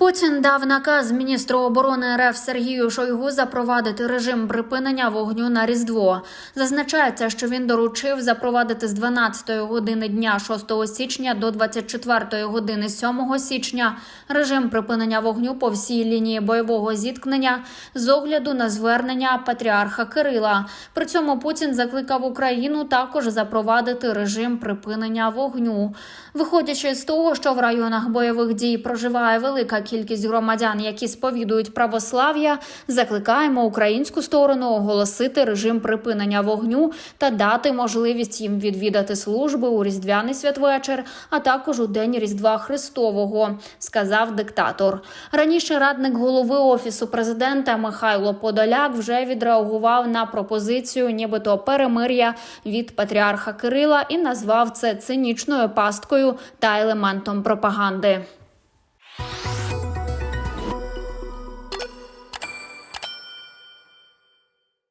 Путін дав наказ міністру оборони РФ Сергію Шойгу запровадити режим припинення вогню на Різдво. Зазначається, що він доручив запровадити з 12 години дня 6 січня до 24 години 7 січня режим припинення вогню по всій лінії бойового зіткнення з огляду на звернення патріарха Кирила. При цьому Путін закликав Україну також запровадити режим припинення вогню. Виходячи з того, що в районах бойових дій проживає велика кількість громадян, які сповідують православ'я, закликаємо українську сторону оголосити режим припинення вогню та дати можливість їм відвідати служби у різдвяний святвечір, а також у день Різдва Христового, сказав диктатор. Раніше радник голови офісу президента Михайло Подоляк вже відреагував на пропозицію, нібито перемир'я від патріарха Кирила, і назвав це цинічною пасткою та елементом пропаганди.